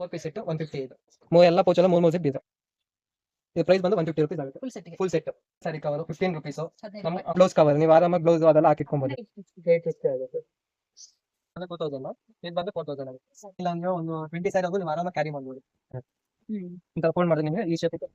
Four piece set one fifty ಇದು ಮೂ ಎಲ್ಲ ಪೌಚ್ ಎಲ್ಲ ಮೂರು ಮೂರು ಸೆಟ್ ಇದೆ. ಇದು ಪ್ರೈಸ್ ಬಂದು ಒನ್ ಫಿಫ್ಟಿ ರುಪೀಸ್ ಆಗುತ್ತೆ. ಫುಲ್ ಸೆಟ್ ಫುಲ್ ಸೆಟ್ ಸರಿ ಕವರ್ ಫಿಫ್ಟೀನ್ ರುಪೀಸ್ ನಮ್ಮ. ಬ್ಲೌಸ್ ಕವರ್ ನೀವು ಆರಾಮಾಗಿ ಬ್ಲೌಸ್ ಅದೆಲ್ಲ ಹಾಕಿಟ್ಕೊಬೋದು. ಏಟ್ ಫಿಫ್ಟಿ ಆಗುತ್ತೆ. ಫೋರ್ ತೌಸಂಡ್ ಇದು ಬಂದು ಫೋರ್ ತೌಸಂಡ್ ಆಗುತ್ತೆ. ಇಲ್ಲ ಅಂದ್ರೆ ಒಂದು ಟ್ವೆಂಟಿ ಸೈಡ್ ನೀವು ಆರಾಮಾಗಿ ಕ್ಯಾರಿ ಮಾಡ್ಬೋದು. ಇಂತ ಫೋನ್ ಮಾಡಿದ್ರೆ ನಿಮಗೆ ಈ ಶೇಪ್ ಇದು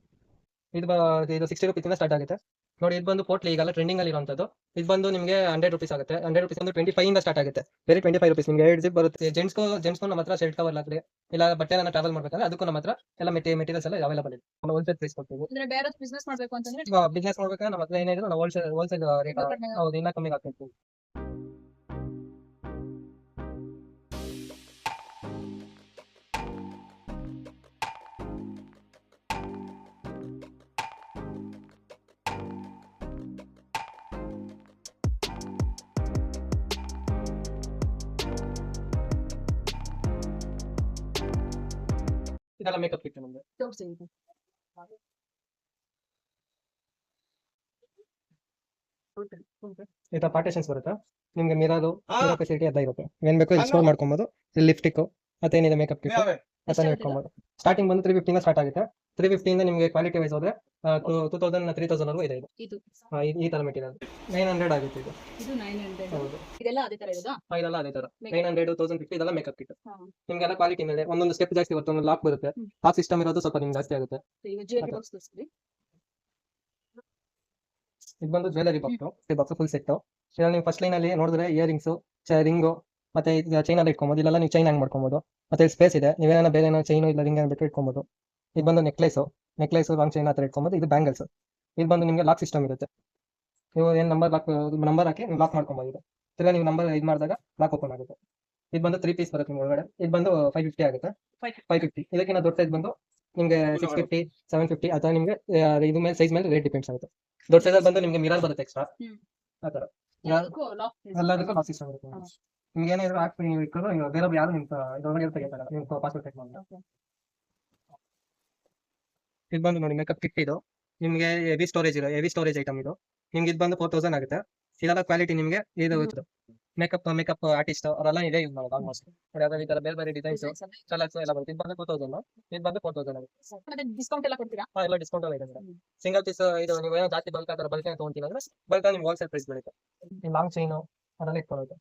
ಇದು ಸಿಕ್ಸ್ಟಿ ರುಪೀಸ್ ಸ್ಟಾರ್ಟ್ ಆಗುತ್ತೆ. ನೋಡಿ ಇದು ಬಂದು ಪೋಟ್ಲಿ ಈಗಲ್ಲ ಟ್ರೆಂಡಿಂಗ್ ಅಲ್ಲಿ ಇರುವಂತದ್ದು. ಇದು ಬಂದು ನಿಮಗೆ ಹಂಡ್ರೆಡ್ ರುಪೀಸ್ ಆಗುತ್ತೆ. ಹಂಡ್ರೆಡ್ ರುಪೀಸ್ ಒಂದು ಟ್ವೆಂಟಿ ಫೈವ್ ಇಂದ ಸ್ಟಾರ್ಟ್ ಆಗುತ್ತೆ. ಬೇರೆ ಟ್ವೆಂಟಿ ಫೈವ್ ರುಪೀಸ್ ನಿಮಗೆ ಎರಡು ಜಿಪ್ ಬರುತ್ತೆ. ಜೆಂಟ್ಸ್ಗೂ ಜೆಂಟ್ಸ್ ನಮ್ಮ ಹತ್ರ ಶರ್ಟ್ ಕವರ್ ಆಗಲಿ ಇಲ್ಲ ಬಟ್ಟೆ ಟ್ರಾವೆಲ್ ಮಾಡಬೇಕಂದ್ರೆ ಅದಕ್ಕೂ ನಮ್ಮ ಹತ್ರ ಎಲ್ಲ ಮೆಟೀರಿಯಲ್ಸ್ ಎಲ್ಲ ಅವೈಲೇಬಲ್ ಇದೆ. ನಾವು ಹೋಲ್ಸೇಲ್ ಪ್ರೈಸ್ ಕೊಡ್ತೀವಿ. ಅಂದ್ರೆ ಬೇರೆ ಬಿಸ್ನೆಸ್ ಮಾಡಬೇಕು ಅಂತಂದ್ರೆ ಬಿಸ್ನೆಸ್ ಮಾಡ್ಬೇಕಾದ್ರೆ ನಮ್ಮ ಹತ್ರ ಏನಿದ್ರು ನಾವು ಹೋಲ್ಸೇಲ್ ಹೋಲ್ಸೇಲ್ ರೇಟ್ ಹೌದು ಇನ್ನ ಕಮ್ಮಿಗೆ ಹಾಕ್ಬೇಕು ಇದೆಲ್ಲ ಮೇಕಪ್ ಕಿಟ್ ನಮ್ದು. ಈ ತರ ಪಾರ್ಟೇಷನ್ಸ್ ಬರುತ್ತೆ? ನಿಮ್ಗೆ ಮಿರರು ಫೆಸಿಲಿಟಿ ಅದ ಇರುತ್ತೆ. ಏನ್ ಬೇಕು ಎಕ್ಸ್ಪ್ಲೋರ್ ಇಲ್ಲಿ ಲಿಪ್ಸ್ಟಿಕ್ ಮತ್ತೇನಿದೆ ಮೇಕಪ್ ಕಿಟ್ ಇಟ್ಕೊಬೋದು ಸ್ಟಾರ್ಟಿಂಗ್ ಬಂದು ತ್ರೀ ಫಿಫ್ಟಿಂದ ಸ್ಟಾರ್ಟ್ ಆಗುತ್ತೆ. ತ್ರೀ ಫಿಫ್ಟಿಯಿಂದ ನಿಮಗೆ ಕ್ವಾಲಿಟಿ ವೈಸ್ ಹೋದ್ರೆ ಟೂ ತೌಸಂಡ್ ತ್ರೀ ತೌಸಂಡ್ ವರೆಗೂ ಇದೆ ಇದು. ಆ, ಈ- ಈ ತರ ಮೆಟೀರಿಯಲ್ ನೈನ್ ಹಂಡ್ರೆಡ್ ಆಗುತ್ತೆ ಇದು. ಇದು ನೈನ್ ಹಂಡ್ರೆಡ್ ಹೌದು. ಇದೆಲ್ಲ ಅದೇ ತರ ಇರೋದಾ? ಆ, ಇದೆಲ್ಲ ಅದೇ ತರ. Makeup. Nine hundred thousand fifty ಇದೆಲ್ಲ ಮೇಕಪ್ ಕಿಟ್ ಹಾ. ನಿಮ್ಗೆಲ್ಲ ಕ್ವಾಲಿಟಿ ಮೇಲೆ ಒಂದೊಂದು ಸ್ಟೆಪ್ ಜಾಸ್ತಿ ಬರುತ್ತೆ ಒಂದು ಲಾಕ್ ಬರುತ್ತೆ. ಹ್ಮ್. ಸಿಸ್ಟಮ್ ಇರೋದು ಸ್ವಲ್ಪ ನಿಮ್ಗೆ ಜಾಸ್ತಿ ಆಗುತ್ತೆ. ಈಗ ಜ್ಯುವೆಲರಿ ಬಾಕ್ಸ್ ತೋರಿಸ್ತೀವಿ ಇದು ಬಂದು jewellery box box full set ಇದ್ರಲ್ಲಿ ನೀವು ಫಸ್ಟ್ ಲೈನ್ ಅಲ್ಲಿ ನೋಡಿದ್ರೆ ಇಯರಿಂಗ್ಸ್ ರಿಂಗು ಮತ್ತೆ ಚೈನ್ ಅಲ್ಲಿ ಇಟ್ಕೊಬಹುದು ಇಲ್ಲೆಲ್ಲ ನೀವು ಚೈನ್ ಹಂಗ್ ಮಾಡ್ಕೊಬೋದು. ಮತ್ತೆ ಸ್ಪೇಸ್ ಇದೆ ನೀವೇನೋ ಬೇರೆ ಏನೋ ಚೈನು ಇಲ್ಲ ರಿಂಗ್ ಬೇಕು ಇಟ್ಕೊಬಹುದು ಇದು ಬಂದು ನೆಕ್ಲೇಸು ನೆಕ್ಲೇಸ್ ಲಾಂಗ್ ಚೈನ್ ಆತರ ಇಟ್ಕೊಬೋದು. ಇದು ಬ್ಯಾಂಗಲ್ಸ್ ಇದು ಬಂದು ನಿಮಗೆ ಲಾಕ್ ಸಿಸ್ಟಮ್ ಇರುತ್ತೆ. ನೀವು ಏನ್ ನಂಬರ್ ಲಾಕ್ ನಂಬರ್ ಹಾಕಿ ನೀವು ಲಾಕ್ ಮಾಡ್ಕೊಬೋದು. ಇದು ತಿರ್ಗಾ ನೀವು ನಂಬರ್ ಇದು ಮಾಡಿದಾಗ ಲಾಕ್ ಓಪನ್ ಆಗುತ್ತೆ. ಇದು ಬಂದು ತ್ರೀ ಪೀಸ್ ಬರುತ್ತೆ ನಿಮ್ಗೆ ಒಳಗಡೆ. ಇದು ಬಂದು ಫೈವ್ ಫಿಫ್ಟಿ ಆಗುತ್ತೆ. 550. ಫೈವ್ ಫಿಫ್ಟಿ ಇದಕ್ಕಿಂತ ದೊಡ್ಡ ಸೈಜ್ ಬಂದು ನಿಮಗೆ ಸಿಕ್ಸ್ ಫಿಫ್ಟಿ ಸೆವೆನ್ ಫಿಫ್ಟಿ ಅಥವಾ ನಿಮಗೆ ಇದು ಮೇಲೆ ಸೈಜ್ ಮೇಲೆ ರೇಟ್ ಡಿಪೆಂಡ್ಸ್ ಆಗುತ್ತೆ. ದೊಡ್ಡ ಸೈಜ್ ಬಂದು ನಿಮಗೆ ಮಿರರ್ ಬರುತ್ತೆ ಎಕ್ಸ್ಟ್ರಾ. ಆ ಥರ. ಎಲ್ಲದಕ್ಕೂ ಲಾಕ್ ಸಿಸ್ಟಮ್ ಇರುತ್ತೆ. ನಿಮ್ಗೆ ಏನಾದ್ರು ಹಾಕಿ ನೀವು ಇಟ್ಕೊಂಡು ನೀವು ಬೇರೆ ಯಾರು ನಿಮ್ ಇದ್ರೊಳಗೆ ಇರುತ್ತೆ ತೆಗಿತಾರೆ ನಿಮ್ಮ ಪಾಸ್ಪೋರ್ಟ್ ಚೆಕ್ ಮಾಡಿ. ಇದು ಬಂದು ನೋಡಿ ಮೇಕಪ್ ಕಿಟ್ ಇದು. ನಿಮಗೆ ಹೆವಿ ಸ್ಟೋರೇಜ್ ಇದೆ ಹೆವಿ ಸ್ಟೋರೇಜ್ ಐಟಮ್ ಇದು. ನಿಮ್ಗೆ ಇದು ಬಂದು ಫೋರ್ ತೌಸಂಡ್ ಆಗುತ್ತೆ. ಇದೆಲ್ಲ ಕ್ವಾಲಿಟಿ ನಿಮಗೆ ಇದು ಮೇಕಪ್ ಮೇಕಪ್ ಆರ್ಟಿಸ್ಟ್ ಅವರೆಲ್ಲ ಇದೆ ಯೂಸ್ ಮಾಡೋದು ಆಲ್ಮೋಸ್ಟ್ ನೋಡಿ ಈ ತರ ಬೇರೆ ಬೇರೆ ಡಿಸೈನ್ಸ್ ಕಲರ್ಸ್ ಎಲ್ಲ? ಬರುತ್ತೆ. ಇದು ಬಂದು ಫೋರ್ ತೌಸಂಡ್ ಇದು ಬಂದು ಫೋರ್ ತೌಸಂಡ್ ಆಗುತ್ತೆ. ಡಿಸ್ಕೌಂಟ್ ಎಲ್ಲ ಕೊಡ್ತೀರಾ? ಹಾ, ಎಲ್ಲ ಡಿಸ್ಕೌಂಟ್ ಎಲ್ಲ ಇದೆ. ಸಿಂಗಲ್ ಪೀಸ್ ಇದು ನೀವು ಏನೋ ಜಾಸ್ತಿ ಬಲ್ಕ್ ಆ ಥರ ಬಲ್ಕ್ ಅಂದ್ರೆ ಬಲ್ಕ್ ನಿಮ್ಗೆ ಹೋಲ್ಸೇಲ್ ಪ್ರೈಸ್ ಬೀಳುತ್ತೆ. ಲಾಂಗ್ ಚೈನು ಅದೆಲ್ಲ ಇಟ್ಕೊಳ್ಳುತ್ತೆ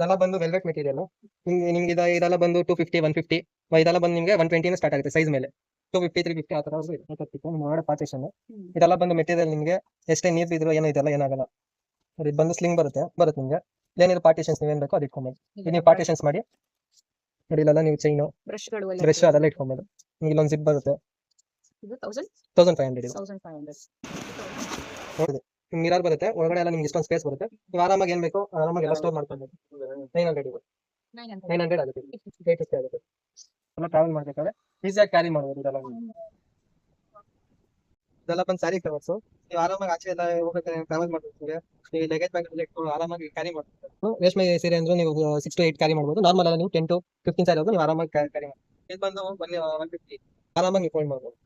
ಇದೆಲ್ಲ ಬಂದು ವೆಲ್ವೆಟ್ ಮೆಟೀರಿಯಲ್ ನಿಮ್ಗೆ ನಿಮ್ಗೆ ಇದು ಇದೆಲ್ಲ ಬಂದು ಟೂ ಫಿಫ್ಟಿ ಒನ್ ಫಿಫ್ಟಿ ಇದೆಲ್ಲ ಬಂದು ನಿಮಗೆ ಒನ್ ಟ್ವೆಂಟಿನ ಸ್ಟಾರ್ಟ್ ಆಗುತ್ತೆ ಸೈಜ್ ಮೇಲೆ. ಟೂ ಫಿಫ್ಟಿ ತ್ರೀ ಫಿಫ್ಟಿ ಆ ಥರ ಒಳಗಡೆ ಪಾರ್ಟೇಷನ್. ಇದೆಲ್ಲ ಬಂದು ಮೆಟೀರಿಯಲ್ ನಿಮಗೆ ಎಷ್ಟೇ ನೀರು ಬಿದ್ರು ಏನೋ ಇದೆಲ್ಲ ಏನಾಗಲ್ಲ. ಇದು ಬಂದು ಸ್ಲಿಂಗ್ ಬರುತ್ತೆ ಬರುತ್ತೆ ನಿಮಗೆ. ಏನಿರೋ ಪಾರ್ಟೇಷನ್ಸ್ ನೀವೇನು ಬೇಕೋ ಅದು ಇಟ್ಕೊಬೋದು. ನೀವು ಪಾರ್ಟೇಷನ್ಸ್ ಮಾಡಿ. ನೋಡಿ ಇಲ್ಲೆಲ್ಲ ನೀವು ಚೈನು ಬ್ರಷ್ ಅದೆಲ್ಲ ಇಟ್ಕೊಬೋದು. ನಿಮ್ಗೆ ಇಲ್ಲೊಂದು ಜಿಪ್ ಬರುತ್ತೆ. ಇದು ತೌಸಂಡ್ ತೌಸಂಡ್ ಫೈವ್ ಹಂಡ್ರೆಡ್ ಇದು ಮಿರರ್ ಬರುತ್ತೆ. ಒಳಗಡೆ ಎಲ್ಲ ನಿಮ್ಗೆ ಇಷ್ಟೊಂದು ಸ್ಪೇಸ್ ಬರುತ್ತೆ. ನೀವು ಆರಾಮಾಗಿ ಏನ್ ಬೇಕು ಆರಾಮಾಗಿ ಎಲ್ಲ ಸ್ಟೋರ್ ಮಾಡ್ಕೊಂಡು ನೈನ್ ಹಂಡ್ರೆಡ್ ಇದೆ ನೈನ್ ಹಂಡ್ರೆಡ್ ಆಗುತ್ತೆ. ಏಟ್ ಫಿಫ್ಟಿ ಆಗುತ್ತೆ. ಎಲ್ಲ ಟ್ರಾವೆಲ್ ಮಾಡ್ಬೇಕಾದ್ರೆ ಈಸಿಯಾಗಿ ಕ್ಯಾರಿ ಮಾಡ್ಬೋದು ಇದೆಲ್ಲ. ಇದೆಲ್ಲ ಬಂದು ಸ್ಯಾರಿ ಕವರ್ಸ್ ನೀವು ಆರಾಮಾಗಿ ಆಚೆ ಎಲ್ಲ ಹೋಗ್ಬೇಕಾದ್ರೆ ಟ್ರಾವೆಲ್ ಮಾಡ್ಬೇಕು ನೀವು ಲಗೇಜ್ ಬ್ಯಾಗ್ ಇಟ್ಕೊಂಡು ಆರಾಮಾಗಿ ಕ್ಯಾರಿ ಮಾಡ್ಬೋದು ರೇಷ್ಮೆ ಸೀರೆ ಅಂದ್ರೆ ನೀವು ಸಿಕ್ಸ್ ಟು ಏಟ್ ಕ್ಯಾರಿ ಮಾಡ್ಬೋದು. ನಾರ್ಮಲ್ ಎಲ್ಲ ನೀವು ಟೆನ್ ಟು ಫಿಫ್ಟೀನ್ ಸಾರಿ ನೀವು ಆರಾಮಾಗಿ ಕ್ಯಾರಿ ಮಾಡ್ಬೋದು ಇದು ಬಂದು ಬನ್ನಿ ಒನ್ ಫಿಫ್ಟಿ ಆರಾಮಾಗಿ ಫೋಲ್ಡ್ ಮಾಡ್ಬೋದು.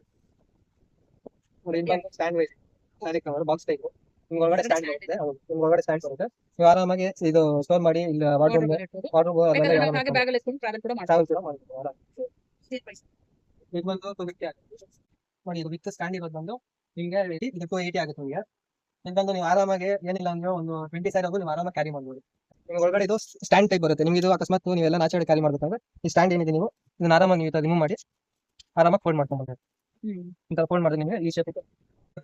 Stand wise sari cover box type ನಿಮ್ಗೆ ಒಳಗಡೆ ಸ್ಟ್ಯಾಂಡ್ ಬರುತ್ತೆ ಹೌದು ನಿಮ್ಗೆ ಒಳಗಡೆ ಸ್ಟ್ಯಾಂಡ್ ಬರುತ್ತೆ ನೀವು ಆರಾಮಾಗಿ ಇದು ಸ್ಟೋರ್ ಮಾಡಿ ಇಲ್ಲ ವಾಟರ್ ವಾರ್ಡ್ರೋಬ್ ಬೇಕಾದ್ರೆ ಅದೆಲ್ಲ ಹಾಗೆ ಬ್ಯಾಗ್ ಅಲ್ಲಿ ಇಟ್ಕೊಂಡು ಟ್ರಾವೆಲ್ ಕೂಡ ಮಾಡ್ಬೋದು. ಟ್ರಾವೆಲ್ ಕೂಡ ಮಾಡ್ಬೋದು. ಆರಾಮ. Same price. ಇದು ಬಂದು ಟು ಫಿಫ್ಟಿ ಆಗುತ್ತೆ. ನೋಡಿ ಇದು ವಿತ್ ಸ್ಟ್ಯಾಂಡ್ ಇರೋದು ಬಂದು ನಿಮಗೆ ಇದು ಟು ಏಯ್ಟಿ ಆಗುತ್ತೆ ನಿಮಗೆ. ಇದು ಬಂದು ನೀವು ಆರಾಮಾಗಿ ಏನಿಲ್ಲ ಅಂದ್ರೆ ಒಂದು ಟ್ವೆಂಟಿ ಸೈಡ್ ನೀವು ಆರಾಮಾಗಿ ಕ್ಯಾರಿ ಮಾಡ್ಬೋದು. ನಿಮ್ಗೆ ಒಳಗಡೆ ಇದು ಸ್ಟ್ಯಾಂಡ್ ಟೈಪ್ ಬರುತ್ತೆ. ನಿಮ್ಗೆ ಇದು ಅಕಸ್ಮಾತ್ ನೀವೆಲ್ಲ ನಾಚಾಡಿ ಕ್ಯಾರಿ ಮಾಡ್ಬೇಕಂದ್ರೆ ಈ ಸ್ಟ್ಯಾಂಡ್ ಏನಿದೆ ನೀವು ಇದನ್ನ ಆರಾಮಾಗಿ ನೀವು ರಿಮೂವ್ ಮಾಡಿ ಆರಾಮಾಗಿ ಫೋಲ್ಡ್ ಮಾಡ್ತಾ. ಇಂತ ಫೋಲ್ಡ್ ಮಾಡಿದ್ರೆ ನಿಮಗೆ ಈ ಶೇಪ್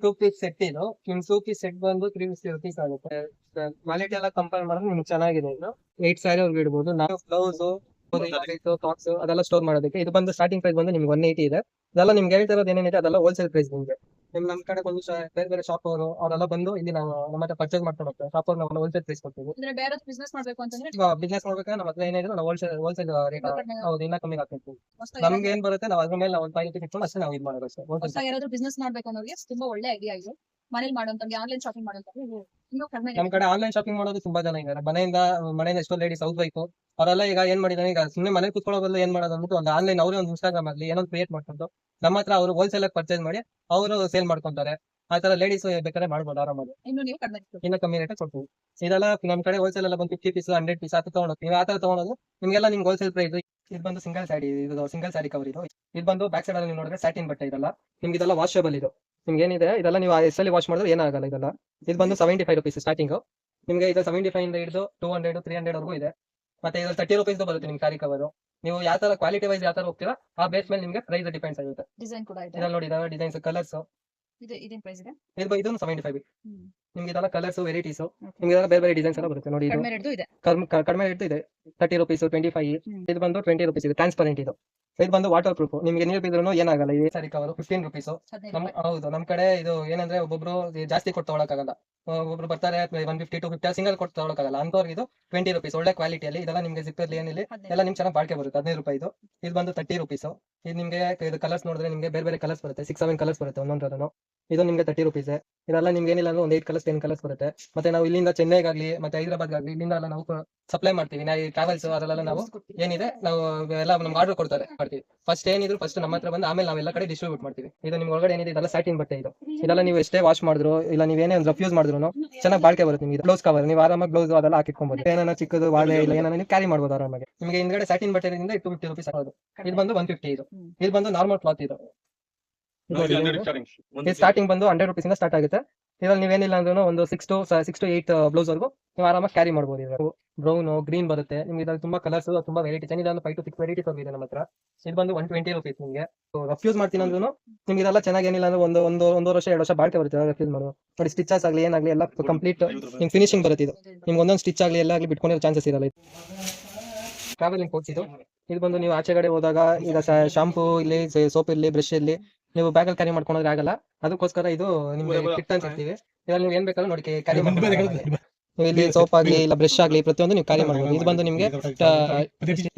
ಟೂ ಪೀಸ್ ಸೆಟ್ ಇದು. ನಿಮ್ ಟೂ ಪೀಸ್ ಸೆಟ್ ಬಂದು ತ್ರೀ ಫಿಫ್ಟಿ ರುಪೀಸ್ ಆಗುತ್ತೆ ಕ್ವಾಲಿಟಿ ಎಲ್ಲ ಕಂಪೇರ್ ಮಾಡಿದ್ರೆ ನಿಮ್ಗೆ ಚೆನ್ನಾಗಿದೆ ಇದು. ಏಟ್ ಸ್ಯಾರಿ ಅವ್ರಿಗೆ ಇಡ್ಬೋದು. ನಾವು ಬ್ಲೌಸ್ ಟಾಪ್ಸ್ ಅದೆಲ್ಲ ಸ್ಟೋರ್ ಮಾಡೋದಕ್ಕೆ. ಇದು ಬಂದು ಸ್ಟಾರ್ಟಿಂಗ್ ಪ್ರೈಸ್ ಬಂದು ನಿಮ್ಗೆ ಒನ್ ಏಯ್ಟಿ ಇದೆ. ಅದೆಲ್ಲ ನಿಮ್ಗೆ ಹೇಳ್ತಿರೋದು ಏನೇನಿದೆ ಅದೆಲ್ಲ ಹೋಲ್ಸೇಲ್ ಪ್ರೈಸ್ ನಿಮ್ಗೆ. ನಿಮ್ ನಮ್ ಕಡೆ ಒಂದು ಬೇರೆ ಬೇರೆ ಶಾಪ್ ಅವರು ಅವರೆಲ್ಲ ಬಂದು ಇಲ್ಲಿ ನಾವು ನಮ್ಮ ಹತ್ರ ಪರ್ಚೇಸ್ ಮಾಡ್ಕೊಂಡು ಹೋಗ್ತಾರೆ ಶಾಪ್ ಅವ್ರು ನಾವು ಹೋಲ್ಸೇಲ್ ಪ್ರೈಸ್ ಕೊಡ್ತೀವಿ. ಅಂದ್ರೆ ಬೇರೆ ಬಿಸ್ನೆಸ್ ಮಾಡ್ಬೇಕು ಅಂತಂದ್ರೆ ಇವಾಗ ಬಿಸ್ನೆಸ್ ಮಾಡ್ಬೇಕಾದ್ರೆ ನಮ್ಮ ಹತ್ರ ಏನಿದೆ ನಾವು ಹೋಲ್ಸೇಲ್ ಹೋಲ್ಸೇಲ್ ರೇಟ್ ಹೌದು ಇನ್ನ ಕಮ್ಮಿ ಆಗ್ತೈತಿ. ನಮ್ಗೆ ಏನ್ ಬರುತ್ತೆ ನಾವು ಅದ್ರ ಮೇಲೆ ಒಂದು ರುಪೀಸ್ ಇಟ್ಕೊಂಡು ಅಷ್ಟೇ ನಾವು ಇದು ಮಾಡೋದು ಅಷ್ಟೇ ಹೊಸ ಯಾರಾದ್ರೂ ಬಿಸ್ನೆಸ್ ಮಾಡ್ಬೇಕು ಅನ್ನೋರಿಗೆ ತುಂಬಾ ಒಳ್ಳೆ ಐಡಿಯಾ ಇದು. ಮನೇಲಿ ಮಾಡೋಂತವ್ರಿಗೆ ಆನ್ಲೈನ್ ಶಾಪಿಂಗ್ ಇನ್ನೂ ನಮ್ ಕಡೆ ಆನ್ಲೈನ್ ಶಾಪಿಂಗ್ ಮಾಡೋದು ತುಂಬಾ ಜನ ಇದ್ದಾರೆ. ಮನೆಯಿಂದ ಮನೆಯಿಂದ ಎಷ್ಟೋ ಲೇಡೀಸ್ ಹೌಸ್ ವೈಫ್ ಅವರೆಲ್ಲ ಈಗ ಏನ್ ಮಾಡಿದಾನೆ ಈಗ ಸುಮ್ಮನೆ ಮನೇಲಿ ಕುತ್ಕೊಳ್ಳೋ ಬದಲು ಏನ್ ಮಾಡೋದು ಅಂದ್ಬಿಟ್ಟು ಒಂದು ಆನ್ಲೈನ್ ಅವರೇ ಒಂದು ಇನ್ಸ್ಟಾಗ್ರಾಮ್ ಆಗಲಿ ಏನೋ ಕ್ರಿಯೇಟ್ ಮಾಡ್ಕೊಂಡು ನಮ್ಮ ಹತ್ರ ಅವರು ಹೋಲ್ಸೇಲ್ ಆಗಿ ಪರ್ಚೇಸ್ ಮಾಡಿ ಅವರು ಸೇಲ್ ಮಾಡ್ಕೊಂತಾರೆ. ಆ ತರ ಲೇಡೀಸ್ ಬೇಕಾದ್ರೆ ಮಾಡ್ಬೋದು ಆರಾಮಾಗಿ. ಇನ್ನು ಕಮ್ಮಿ ರೇಟ್ ಕೊಡ್ತೀವಿ. ಇದೆಲ್ಲ ನಮ್ ಕಡೆ ಹೋಲ್ಸೇಲ್ ಎಲ್ಲ ಬಂದು ಫಿಫ್ಟಿ ಪೀಸ್ ಹಂಡ್ರೆಡ್ ಪೀಸ್ ಆ ತಗೊಂಡು ನೀವು ಆ ತರ ತಗೊಂಡು ನಿಮ್ಗೆಲ್ಲ ನಿಮ್ಗೆ ಹೋಲ್ಸೇಲ್ ಪ್ರೈಸ್ ಇದು. ಬಂದು ಸಿಂಗಲ್ ಸ್ಯಾರಿ ಇದು ಸಿಂಗಲ್ ಸ್ಯಾರಿ ಕವರ್ ಇದು. ಇದು ಬಂದು ಬ್ಯಾಕ್ ಸೈಡ್ ಅಲ್ಲಿ ನೀವು ನೋಡಿದ್ರೆ ಸ್ಯಾಟಿನ್ ಬಟ್ಟೆ ಇದೆಲ್ಲ. ನಿಮ್ಗೆ ಇದೆಲ್ಲ ವಾಷಬಲ್ ಇದು. ನಿಮ್ಗೆ ಏನಿದೆ ಇದೆಲ್ಲ ನೀವು ಎಷ್ಟಲ್ಲಿ ವಾಶ್ ಮಾಡಿದ್ರೆ ಏನಾಗಲ್ಲ ಇದೆಲ್ಲ. ಇದು ಬಂದು ಸೆವೆಂಟಿ ಫೈವ್ ರುಪೀಸ್ ಸ್ಟಾರ್ಟಿಂಗ್ ನಿಮ್ಗೆ ಇದು ಸೆವೆಂಟಿ ಫೈವ್ ಇಂದ ಹಿಡಿದು ಟೂ ಹಂಡ್ರೆಡ್ ತ್ರೀ ಹಂಡ್ರೆಡ್ ವರೆಗೂ ಇದೆ. ಮತ್ತೆ ಇದ್ರಲ್ಲಿ ತರ್ಟಿ ರುಪೀಸ್ ಬರುತ್ತೆ ನಿಮ್ಗೆ ಕಾರಿ ಕವರ್ ನೀವು ಯಾವ ತರ ಕ್ವಾಲಿಟಿ ವೈಸ್ ಯಾವ ತರ ಹೋಗ್ತೀರಾ ಆ ಬೇಸ್ ಮೇಲೆ ನಿಮ್ಗೆ ಪ್ರೈಸ್ ಡಿಪೆಂಡ್ಸ್ ಆಗುತ್ತೆ ಡಿಸೈನ್ ಕೂಡ ಇದೆ. ಇದ್ರಲ್ಲಿ ನೋಡಿ ಇದಾವೆ ಡಿಸೈನ್ಸ್ ಕಲರ್ಸ್ ಇದು ಇದೇನ್ ಪ್ರೈಸ್ ಇದೆ? ಇದು ಸೆವೆಂಟಿ ಫೈವ್. ನಿಮ್ಗೆ ಇದೆಲ್ಲ ಕಲರ್ಸ್ ವೆರೈಟೀಸ್. ನಿಮ್ಗೆ ಇದೆಲ್ಲ ಬೇರೆ ಬೇರೆ ಡಿಸೈನ್ಸ್ ಎಲ್ಲ ಬರುತ್ತೆ. ನೋಡಿ ಇದು ಕಡಿಮೆ ರೇಟ್ ಇದೆ. Thirty rupees twenty five. ಇದು. ಬಂದು ಟ್ವೆಂಟಿ ರುಪೀಸ್ ಇದೆ. ಟ್ರಾನ್ಸ್ಪರೆಂಟ್ ಇದು. ಇದು ಬಂದು ವಾಟರ್ ಪ್ರೂಫ್ ನಿಮಗೆ ನೀರು ಬಿದ್ರು ಏನಾಗಲ್ಲ. ಈ ಸರಿ ಕವರ್ ಫಿಫ್ಟೀನ್ ರುಪೀಸ್ ನಮ್ ಹೌದು ನಮ್ ಕಡೆ ಇದು ಏನಂದ್ರೆ ಒಬ್ಬೊಬ್ರು ಜಾಸ್ತಿ ಕೊಟ್ಟು ತಗೊಳಕ್ಕಾಗಲ್ಲ ಒಬ್ರು ಬರ್ತಾರೆ one fifty to fifty single ಕೊಟ್ಟು ತಗೊಳಕ್ಕಾಗಲ್ಲ ಅಂತವ್ರಿಗೆ ಇದು ಟ್ವೆಂಟಿ ರುಪೀಸ್ ಒಳ್ಳೆ ಕ್ವಾಲಿಟಿಯಲ್ಲಿ ಇದೆಲ್ಲ ನಿಮ್ಗೆ ಸಿಪ್ಪಲ್ಲಿ ಏನಿಲ್ಲ ಎಲ್ಲ ನಿಮ್ ಚೆನ್ನಾಗಿ ಬಾಳ್ಕೆ ಬರುತ್ತೆ. ಹದಿನೈದು ರೂಪಾಯಿ ಇದು. ಇದು ಬಂದು ತರ್ಟಿ ರುಪೀಸ್ ಇದು ನಿಮ್ಗೆ ಇದು ಕಲರ್ಸ್ ನೋಡಿದ್ರೆ ನಿಮ್ಗೆ ಬೇರೆ ಬೇರೆ ಕಲರ್ಸ್ ಬರುತ್ತೆ. ಸಿಕ್ಸ್ ಸೆವೆನ್ ಕಲರ್ಸ್ ಬರುತ್ತೆ ಒಂದೊಂದ್ರನು ಇದು ನಿಮ್ಗೆ ತರ್ಟಿ ರುಪೀಸ್ ಇದೆಲ್ಲ ನಿಮ್ಗೆ ಏನಿಲ್ಲ ಅಂದ್ರೆ ಒಂದು ಏಟ್ ಕಲರ್ಸ್ ಟೆನ್ ಕಲರ್ಸ್ ಬರುತ್ತೆ. ಮತ್ತೆ ನಾವು ಇಲ್ಲಿಂದ ಚೆನ್ನೈಗಾಗ್ಲಿ ಮತ್ತೆ ಹೈದರಾಬಾದ್ಗಾಗ್ಲಿ ಇಲ್ಲಿಂದ ಎಲ್ಲ ನಾವು ಸಪ್ಲೈ ಮಾಡ್ತೀವಿ. ನಾವು ಟ್ರಾವೆಲ್ಸ್ ಅದರಲ್ಲೆಲ್ಲ ನಾವು ಏನಿದೆ ನಾವು ಎಲ್ಲ ನಮ್ಗೆ ಆರ್ಡರ್ ಕೊಡ್ತಾರೆ. ಮಾಡ್ತೀವಿ. ಫಸ್ಟ್ ಏನಿದ್ರು ಫಸ್ಟ್ ನಮ್ಮ ಹತ್ರ ಬಂದು ಆಮೇಲೆ ನಾವೆಲ್ಲ ಕಡೆ ಡಿಸ್ಟ್ರಿಬ್ಯೂಟ್ ಮಾಡ್ತೀವಿ. ಇದು ನಿಮ್ಗೆ ಒಳಗಡೆ ಏನಿದೆ ಇದೆಲ್ಲ ಸ್ಯಾಟಿನ್ ಬಟ್ಟೆ ಇದು. ಇದೆಲ್ಲ ನೀವು ಎಷ್ಟೇ ವಾಶ್ ಮಾಡಿದ್ರು ಇಲ್ಲ ನೀವೇನೇ ಒಂದು ರಫ್ಯೂಸ್ ಮಾಡಿದ್ರು ಚೆನ್ನಾಗಿ ಬಾಳ್ಕೆ ಬರುತ್ತೆ ನಿಮಗೆ. ಬ್ಲೌಸ್ ಕವರ್ ನೀವು ಆರಾಮಾಗಿ ಬ್ಲೌಸ್ ಅದೆಲ್ಲ ಹಾಕಿಟ್ಕೊಬಹುದು ಏನಾನ ಚಿಕ್ಕದು ವಾಳೆ ಇಲ್ಲ ಏನಾನ ನೀವು ಕ್ಯಾರಿ ಮಾಡ್ಬೋದು ಆರಾಮಾಗಿ. ನಿಮಗೆ ಹಿಂದ್ಗಡೆ ಸ್ಯಾಟಿನ್ ಬಟ್ಟೆಯಿಂದ ಟೂ ಫಿಫ್ಟಿ ರುಪೀಸ್ ಆಗೋದು ಇದು ಬಂದು ಒನ್ ಫಿಫ್ಟಿ ಇದು. ಇದು ಬಂದು ನಾರ್ಮಲ್ ಕ್ಲಾತ್ ಇದು. ಸ್ಟಾರ್ಟಿಂಗ್ ಬಂದು ಹಂಡ್ರೆಡ್ ರುಪೀಸ್ ಇಂದ ಸ್ಟಾರ್ಟ್ ಆಗುತ್ತೆ. ಇದ್ರಲ್ಲಿ ನೀವೇನಿಲ್ಲ ಅಂದ್ರೂ ಒಂದು six to six to eight blouse ವರೆಗೂ ನೀವು ಆರಾಮಾಗಿ ಕ್ಯಾರಿ ಮಾಡ್ಬೋದು ಇದು ಬ್ರೌನ್ ಗ್ರೀನ್ ಬರುತ್ತೆ. ನಿಮ್ಗೆ ಇದ್ರಲ್ಲಿ ತುಂಬಾ ಕಲರ್ಸ್ ತುಂಬಾ ವೆರೈಟಿ ಚೆನ್ನಾಗಿದೆ ಒಂದು ಫೈವ್ ಟು ಸಿಕ್ಸ್ ವೆರೈಟೀಸ್ ಇದೆ ನಮ್ಮ ಹತ್ರ. ಇದು ಬಂದು ಒನ್ ಟ್ವೆಂಟಿ ರುಪೀಸ್ ನಿಮಗೆ. ರಫ್ಯೂಸ್ ಮಾಡ್ತೀನಿ ಅಂದ್ರೂ ನಿಮ್ಗೆ ಇದೆಲ್ಲ ಚೆನ್ನಾಗಿ ಏನಿಲ್ಲ ಅಂದ್ರೆ ಒಂದು ಒಂದು ಒಂದೂವರೆ ವರ್ಷ ಎರಡು ವರ್ಷ ಬಾಳ್ಕೆ ಬರುತ್ತೆ ರಫ್ಯೂಸ್ ಮಾಡೋದು ನೋಡಿ ಸ್ಟಿಚಸ್ ಆಗಲಿ ಏನಾಗಲಿ ಎಲ್ಲ ಕಂಪ್ಲೀಟ್ ನಿಮ್ಗೆ ಫಿನಿಶಿಂಗ್ ಬರುತ್ತೆ ಇದು. ನಿಮ್ಗೆ ಒಂದೊಂದು ಸ್ಟಿಚ್ ಆಗಲಿ ಎಲ್ಲ ಆಗಲಿ ಬಿಟ್ಕೊಂಡಿರೋ ಚಾನ್ಸಸ್ ಇರಲ್ಲ ಇದು. ಟ್ರಾವೆಲಿಂಗ್ ಕೋಚ್ ಇದು. ಇದು ಬಂದು ನೀವು ಆಚೆ ಕಡೆ ಹೋದಾಗ ಈಗ ಶಾಂಪೂ ಇಲ್ಲಿ ಸೋಪ್ ಇರಲಿ ಬ್ರಷ್ ಇರಲಿ ನೀವು ಬ್ಯಾಗಲ್ಲಿ ಕ್ಯಾರಿ ಮಾಡ್ಕೊಂಡ್ರೆ ಆಗಲ್ಲ. ಅದಕ್ಕೋಸ್ಕರ ಇದು ನಿಮ್ಗೆ ಕಿಟ್ ಅಂತ ಹೇಳ್ತೀವಿ. ಇದ್ರಲ್ಲಿ ನೀವು ಏನ್ ಬೇಕಾದ್ರೂ ನೋಡಿ ಕ್ಯಾರಿ ಮಾಡ್ಕೊಂಡು ನೀವು ಇಲ್ಲಿ ಸೋಪ್ ಆಗಲಿ ಇಲ್ಲ ಬ್ರಷ್ ಆಗ್ಲಿ ಪ್ರತಿಯೊಂದು ನೀವು ಕ್ಯಾರಿ ಮಾಡಬಹುದು ಇದು ಬಂದು ನಿಮಗೆ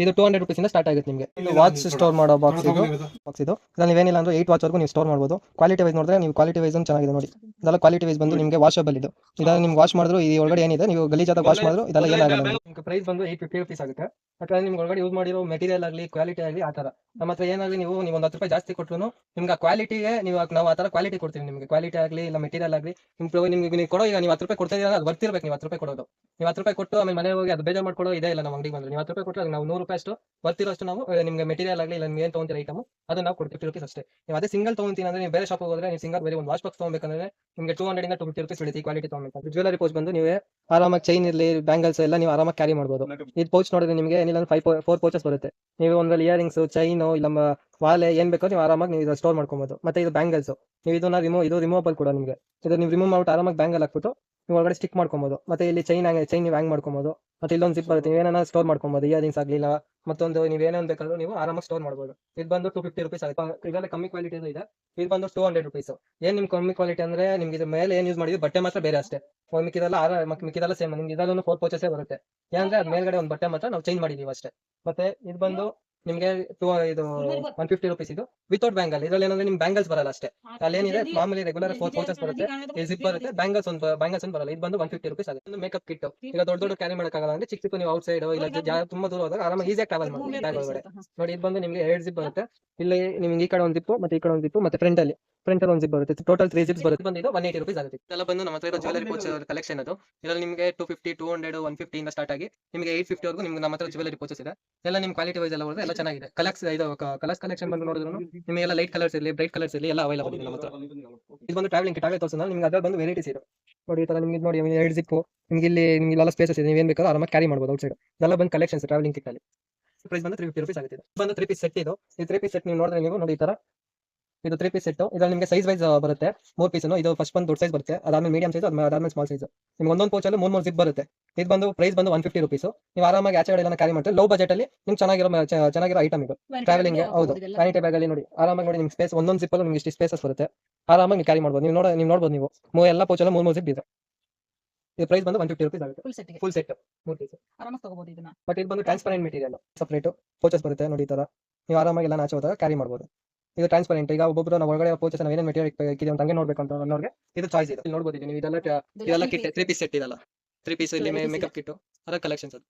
ಇದು ಟೂ ಹಂಡ್ರೆಡ್ ರುಪೀಸ್ ಇಂದ ಸ್ಟಾರ್ಟ್ ಆಗುತ್ತೆ ನಿಮಗೆ. ವಾಚ್ ಸ್ಟೋರ್ ಮಾಡೋ ಬಾಕ್ಸ್ ಇದು. ಬಾಕ್ಸ್ ಇದು. ಇದ್ರಲ್ಲಿ ನೀವೇನಿಲ್ಲ ಅಂದ್ರೆ ಏಟ್ ವಾಚ್ ವರೆಗೂ ನೀವು ಸ್ಟೋರ್ ಮಾಡಬಹುದು ಕ್ವಾಲಿಟಿ ವೈಸ್ ನೋಡಿದ್ರೆ ನೀವು ಕ್ವಾಲಿಟಿ ವೈಸ್ ಚೆನ್ನಾಗಿದೆ ನೋಡಿ. ಇದೆಲ್ಲ ಕ್ವಾಲಿಟಿ ವೈಸ್ ಬಂದು ನಿಮಗೆ ವಾಷಬಲ್ ಇದು. ಇದೆಲ್ಲ ನಿಮ್ಗೆ ವಾಶ್ ಮಾಡಿದ್ರು ಈ ಒಳಗಡೆ ಏನಿದೆ ನೀವು ಗಲೀಜಾದ ವಾಶ್ ಮಾಡಿದ್ರು ಇದೆಲ್ಲ ಏನಾಗಲ್ಲ. ನಿಮ್ಗೆ ಪ್ರೈಸ್ ಬಂದು ಏಟ್ ಫಿಫ್ಟಿ ರುಪೀಸ್ ಆಗುತ್ತೆ. ಯಾಕಂದ್ರೆ ನಿಮ್ಗೆ ಒಳಗಡೆ ಯೂಸ್ ಮಾಡಿರೋ ಮೆಟೀರಿಯಲ್ ಆಗಲಿ ಕ್ವಾಲಿಟಿ ಆಗಲಿ ಆ ತರ ನಮ್ಮ ಹತ್ರ ಏನಾಗಲಿ ನೀವು ನೀವು ಒಂದು ಹತ್ತು ರೂಪಾಯಿ ಜಾಸ್ತಿ ಕೊಟ್ಟರು ನಿಮ್ಗೆ ಆ ಕ್ವಾಲಿಟಿಗೆ ನೀವು ನಾವು ಆ ತರ ಕ್ವಾಲಿಟಿ ಕೊಡ್ತೀವಿ ನಿಮಗೆ. ಕ್ವಾಲಿಟಿ ಆಗಲಿ ಇಲ್ಲ ಮೆಟೀರಿಯಲ್ ಆಗಲಿ ನಿಮ್ಗೆ ನಿಮ್ಗೆ ನೀವು ಕೊಡೋ ಈಗ ನೀವು ಹತ್ತು ರೂಪಾಯಿ ಕೊಡ್ತಾ ಇದ್ದೀರಾ ಅದು ಬರ್ತಿರ್ಬೇಕು ನೀವು ಹತ್ತು ರೂಪಾಯಿ ಕೊಡೋದು. ನೀವು ಹತ್ತು ರೂಪಾಯಿ ಕೊಟ್ಟು ಆಮೇಲೆ ಮನೆಗೆ ಹೋಗಿ ಅದು ಬೇಜಾರು ಮಾಡ್ಕೊಳ್ಳೋ ಇದೇ ಇಲ್ಲ ನಮ್ಮ ಅಂಗಡಿಗೆ ಬಂದ್ರೆ. ನೀವು ಹತ್ತು ರೂಪಾಯಿ ಕೊಟ್ಟರೆ ನಾವು ನೂರು ರೂಪಾಯಿ ಅಷ್ಟು ಬರ್ತಿರೋಷ್ಟು ನಾವು ನಿಮಗೆ ಮೆಟೀರಿಯಲ್ ಆಗಲಿ ಇಲ್ಲ ನೀವು ಏನು ತೊಗೊಂತೀರ ಐಟಮ್ ಅದನ್ನ ನಾವು ಕೊಡ್ತೀವಿ ರುಪೀಸ್ ಅಷ್ಟೇ. ನೀವು ಅದೇ ಸಿಂಗಲ್ ತೊಗೊಂತೀನಿ ಅಂದ್ರೆ ನೀವು ಬೇರೆ ಶಾಪ್ ಹೋದ್ರೆ ನೀವು ಸಿಂಗಲ್ ಬೇರೆ ಒಂದು ವಾಶ್ ಬಾಕ್ಸ್ ತೊಗೊಬೇಕಂದ್ರೆ ನಿಮಗೆ ಟೂ ಹಂಡ್ರೆಡ್ ಇಂದ ಟೂ ಫಿಫ್ಟಿ ರುಪೀಸ್ ಬಿಡುತ್ತೆ ಕ್ವಾಲಿಟಿ ತೊಗೊಬೇಕು ಜ್ಯುವೆಲರಿ ಪೌಚ್ ಬಂದು ನೀವು ಆರಾಮಾಗಿ ಚೈನ್ ಇರಲಿ ಬ್ಯಾಂಗಲ್ಸ್ ಎಲ್ಲ ನೀವು ಆರಾಮಾಗಿ ಕ್ಯಾರಿ ಮಾಡ್ಬೋದು. ಇದು ಪೌಚ್ ನೋಡಿದ್ರೆ ನಿಮಗೆ ಏನಿಲ್ಲ ಫೈವ್ ಫೋರ್ ಪೌಚಸ್ ಬರುತ್ತೆ. ನೀವು ಒಂದ್ರಲ್ಲಿ ಇಯರಿಂಗ್ಸ್ ಚೈನು ಇಲ್ಲ ವಾಲೆ ಏನ್ ಬೇಕೋ ನೀವು ಆರಾಮಾಗಿ ನೀವು ಸ್ಟೋರ್ ಮಾಡ್ಕೊಬೋದು. ಮತ್ತೆ ಇದು ಬ್ಯಾಂಗಲ್ಸ್ ನೀವು ಇದನ್ನ ರಿಮೂವ್ ಇದು ರಿಮೂವಬಲ್ ಕೂಡ ನಿಮಗೆ. ಇದು ನೀವು ರಿಮೂವ್ ಮಾಡ್ಬಿಟ್ಟು ಆರಾಮಾಗಿ ಬ್ಯಾಂಗಲ್ ಹಾಕ್ಬಿಟ್ಟು ಒಳಗಡೆ ಸ್ಟಿಕ್ ಮಾಡ್ಕೊಬೋದು. ಮತ್ತೆ ಇಲ್ಲಿ ಚೈನ್ ಚೈನ್ ನೀವು ಹ್ಯಾಂಗ್ ಮಾಡ್ಕೊಬೋದು. ಮತ್ತೆ ಇಲ್ಲೊಂದು ಸಿಪ್ ಬರುತ್ತೆ. ನೀವೇನ ಸ್ಟೋರ್ ಮಾಡ್ಕೊಬೋದು. ಇಯರಿಂಗ್ಸ್ ಆಗ್ಲಿಲ್ಲ ಮತ್ತೊಂದು ನೀವು ಏನೇನು ಬೇಕಾದ್ರೂ ನೀವು ಆರಾಮಾಗಿ ಸ್ಟೋರ್ ಮಾಡ್ಬೋದು. ಇದು ಬಂದು ಟು ಫಿಫ್ಟಿ ರುಪೀಸ್ ಆಗುತ್ತೆ ಇದೆಲ್ಲ ಕಮ್ಮಿ ಕ್ವಾಲಿಟಿ ಇದೆ. ಇದು ಬಂದು ಟೂ ಹಂಡ್ರೆಡ್ ರುಪೀಸ್ ಏನ್ ನಿಮ್ ಕಮ್ಮಿ ಕ್ವಾಲಿಟಿ ಅಂದ್ರೆ ನಿಮ್ಗೆ ಇದ್ರ ಮೇಲೆ ಏನ್ ಯೂಸ್ ಮಾಡಿದ್ವಿ? ಬಟ್ಟೆ ಮಾತ್ರ ಬೇರೆ ಅಷ್ಟೇ. ಮಿಕ್ಕಿದೆಲ್ಲ ಮಿಕ್ಕಿದೆಲ್ಲ ಸೇಮ್ ನಿಮ್ಗೆ ಇದೆಲ್ಲ ಫೋರ್ ಪೋಚಸೇ ಬರುತ್ತೆ. ಏನಂದ್ರೆ ಅದ್ ಮೇಲ್ಗಡೆ ಒಂದು ಬಟ್ಟೆ ಮಾತ್ರ ನಾವು ಚೇಂಜ್ ಮಾಡಿದೀವಿ ಅಷ್ಟೇ. ಮತ್ತೆ ಇದು ಬಂದು ನಿಮ್ಗೆ ಟೂ ಇದು ಒನ್ ಫಿಫ್ಟಿ ರುಪೀಸ್ ಇದು. ವಿತೌಟ್ ಬ್ಯಾಂಗಲ್ ಇದ್ರಲ್ಲಿ ಏನಂದ್ರೆ ನಿಮ್ ಬ್ಯಾಂಗಲ್ಸ್ ಬರಲ್ಲ ಅಷ್ಟೇ. ಅಲ್ಲಿ ಏನಿದೆ? ಮಾಮೂಲಿ ರೆಗ್ಯುಲರ್ ಫೋರ್ ಪೌಚಸ್ ಬರುತ್ತೆ. ಈ ಜಿಪ್ ಬರುತ್ತೆ. ಬ್ಯಾಂಗಲ್ಸ್ ಒಂದು ಬ್ಯಾಂಗಲ್ಸ್ ಒಂದು ಬರಲ್ಲ. ಇದು ಬಂದು ಒನ್ ಫಿಫ್ಟಿ ರುಪೀಸ್ ಆಗುತ್ತೆ. ಮೇಕಪ್ ಕಿಟ್ ಈಗ ದೊಡ್ಡ ದೊಡ್ಡ ಕ್ಯಾರಿ ಮಾಡಕ್ಕಾಗಲ್ಲ ಅಂದ್ರೆ ಚಿಕ್ಕ ಚಿಕ್ಕ ನೀವು ಔಟ್ ಸೈಡ್ ಇಲ್ಲ ತುಂಬಾ ದೂರ ಹೋದಾಗ ಆರಾಮಾಗಿ ಈಸಿಯಾಗಿ ಟ್ರಾವೆಲ್ ಮಾಡಿ ಬ್ಯಾಗ್ ಒಳಗಡೆ. ನೋಡಿ ಇದು ಬಂದು ನಿಮ್ಗೆ ಎರಡು ಜಿಪ್ ಬರುತ್ತೆ. ಇಲ್ಲಿ ನಿಮ್ಗೆ ಈ ಕಡೆ ಒಂದು ಜಿಪ್ ಮತ್ತೆ ಈ ಕಡೆ ಒಂದು ಜಿಪ್ ಮತ್ತೆ ಫ್ರಂಟ್ ಅಲ್ಲಿ. ಅಲ್ಲಿ ಒಂದು ಜಿಪ್ ಬರುತ್ತೆ. ಟೋಟಲ್ ತ್ರೀ ಜಿಪ್ಸ್ ಬರುತ್ತೆ. ಬಂದಿದ್ದು ಒನ್ ಏಟಿ ರುಪೀಸ್ ಆಗುತ್ತೆ. ಇದೆಲ್ಲ ಬಂದು ನಮ್ಮ ಹತ್ರ ಇರೋ ಜ್ಯುವೆಲರಿ ಪೋಚ್ ಕಲೆಕ್ಷನ್ ಅದು. ಇದರಲ್ಲಿ ನಿಮಗೆ two fifty two hundred one fifty ಇಂದ ಸ್ಟಾರ್ಟ್ ಆಗಿ ನಿಮಗೆ ಏಟ್ ಫಿಫ್ಟಿ ವರೆಗೂ ನಿಮ್ಗೆ ನಮ್ಮ ಹತ್ರ ಜುವೆಲರಿ ಪೋಚಸ್ ಇದೆ. ಎಲ್ಲ ನಿಮ್ಮ ಕ್ವಾಲಿಟಿ ವೈಸ್ ಎಲ್ಲ ಬರುತ್ತೆ ಎಲ್ಲ ಚೆನ್ನಾಗಿದೆ. ಕಲರ್ಸ್ ಇದು ಕಲರ್ಸ್ ಕಲೆಕ್ಷನ್ ಬಂದು ನೋಡಿದ್ರು ನಿಮಗೆಲ್ಲ ಲೈಟ್ ಕಲರ್ಸ್ ಇರಲಿ ಬ್ರೈಟ್ ಕಲರ್ಸ್ ಇರಲಿ ಎಲ್ಲ ಅವೈಲಬಲ್ ಇದೆ ನಮ್ಮ ಹತ್ರ. ಇದು ಬಂದು ಟ್ರಾವೆಲಿಂಗ್ ಕಿಟ್ ಆಗಲೇ ತೋರಿಸೋಣ ನಿಮ್ಗೆ ಅದ್ರಲ್ಲಿ ಬಂದು ವೆರೈಟೀಸ್ ಇದೆ. ನೋಡಿ ಈ ತರ ನಿಮ್ಗೆ ಇದ್ ನೋಡಿ ಎರಡು ಜಿಪ್ಪು ನಿಮ್ಗೆ ಇಲ್ಲಿ ನಿಮ್ಗೆ ಇಲ್ಲೆಲ್ಲ ಸ್ಪೇಸಸ್ ಇದೆ. ನೀವೇನು ಬೇಕಾದ್ರೂ ಆರಾಮಾಗಿ ಕ್ಯಾರಿ ಮಾಡ್ಬೋದು ಔಟ್ ಸೈಡ್ ಇದೆಲ್ಲ ಬಂದು ಕಲೆಕ್ಷನ್ಸ್ ಟ್ರಾವೆಲಿಂಗ್ ಕಿಟ್ಟಲ್ಲಿ ಪ್ರೈಸ್ ಬಂದು ತ್ರೀ ಫಿಫ್ಟಿ ರುಪೀಸ್ ಆಗುತ್ತೆ ಇದು. ಬಂದು ತ್ರೀ ಪೀಸ್ ಸೆಟ್ ಇದು. ಈ ತ್ರೀ ಪೀಸ್ ಸೆಟ್ ನೀವು ನೋಡಿದ್ರೆ ನೀವು ನೋಡಿ ಈ ತರ ಇದು ತ್ರೀ ಪೀಸ್ ಸೆಟ್ ಇದ್ರಲ್ಲಿ ನಿಮಗೆ ಸೈಜ್ ವೈಸ್ ಬರುತ್ತೆ. ಮೂರ್ ಪೀಸ್ ಇದು ಫಸ್ಟ್ ಬಂದು ದೊಡ್ಡ ಸೈಜ್ ಬರುತ್ತೆ. ಅದಾದ್ಮೇಲೆ ಮೀಡಿಯಂ ಸೈಜ್ ಅದಾದ್ಮೇಲೆ ಸ್ಮಾಲ್ ಸೈಜ್ ನಿಮ್ಗೆ ಒಂದೊಂದು ಪೋಚಲ್ಲಿ ಮೂರ್ ಮೂರು ಜಿಪ್ ಬರುತ್ತೆ. ಇದು ಬಂದು ಪ್ರೈಸ್ ಬಂದು ಒನ್ ಫಿಫ್ಟಿ ರುಪೀಸ್ ನೀವು ಆರಾಮಾಗಿ ಆಚೆ ಕಡೆ ಎಲ್ಲ ಕ್ಯಾರಿ ಮಾಡ್ತೀವಿ ಲೋ ಬಜೆಟ್ ಅಲ್ಲಿ ನಿಮ್ಗೆ ಚೆನ್ನಾಗಿರೋ ಚೆನ್ನಾಗಿರೋ ಐಟಮ್ ಇದು. ಟ್ರಾವೆಲಿಂಗ್ ಹೌದು. ವ್ಯಾನಿಟಿ ಬ್ಯಾಗ್ ಅಲ್ಲಿ ನೋಡಿ. ಆರಾಮಾಗಿ ನೋಡಿ ನಿಮ್ಗೆ ಸ್ಪೇಸ್ ಒಂದೊಂದು ಜಿಪ್ ನಿಮ್ಗೆ ಇಷ್ಟು ಸ್ಪೇಸಸ್ ಬರುತ್ತೆ. ಆರಾಮಾಗಿ ನೀವು ಕ್ಯಾರಿ ಮಾಡ್ಬೋದು. ನೀವು ನೋಡ ನೀವು ನೋಡ್ಬೋದು ನೀವು. ಮೂ ಎಲ್ಲ ಪೋಚಲ್ಲ ಮೂರ್ ಮೂರು ಜಿಪ್ ಇದೆ. ಇದು ಪ್ರೈಸ್ ಬಂದು ಒನ್ ಫಿಫ್ಟಿ ರುಪೀಸ್ ಆಗುತ್ತೆ. ಫುಲ್ ಸೆಟ್ ಮೂರ್ ಪೀಸ್ ಆರಾಮಾಗಿ ತಗೋಬಹುದು ಇದನ್ನ. ಬಟ್ ಇದು ಬಂದು ಟ್ರಾನ್ಸ್ಪರೆಂಟ್ ಮೆಟೀರಿಯಲ್ ಸಪ್ರೇಟ್ ಪೋಚಸ್ ಬರುತ್ತೆ ನೋಡಿ ಈ ತರ. ನೀವು ಆರಾಮಾಗಿ ಎಲ್ಲ ಆಚೆ ಹೋದಾಗ ಕ್ಯಾರಿ ಮಾಡ್ಬೋದು. ಇದು ಟ್ರಾನ್ಸ್ಪರೆಂಟ್ ಈಗ ಒಬ್ಬೊಬ್ರು ನಾವು ಒಳಗಡೆ ಪೋಚಸ್ ನಾವು ಏನೇನು ಮೆಟೀರಿಯಲ್ ಅಂತ ಹಂಗೆ ನೋಡ್ಬೇಕು ಅಂತ ಅನ್ನೋರಿಗೆ ಇದು ಚಾಯ್ಸ್ ಇದೆ. ಇಲ್ಲಿ ನೋಡ್ಬೋದು ನೀವು ಇದೆಲ್ಲ ಇದೆಲ್ಲ ಕಿಟ್ ತ್ರೀ ಪೀಸ್ ಸೆಟ್ ಇದೆಲ್ಲ. ತ್ರೀ ಪೀಸ್ ಇಲ್ಲಿ ಮೇಕಪ್ ಕಿಟ್ ಅದರ ಕಲೆಕ್ಷನ್ಸ್ ಅದು.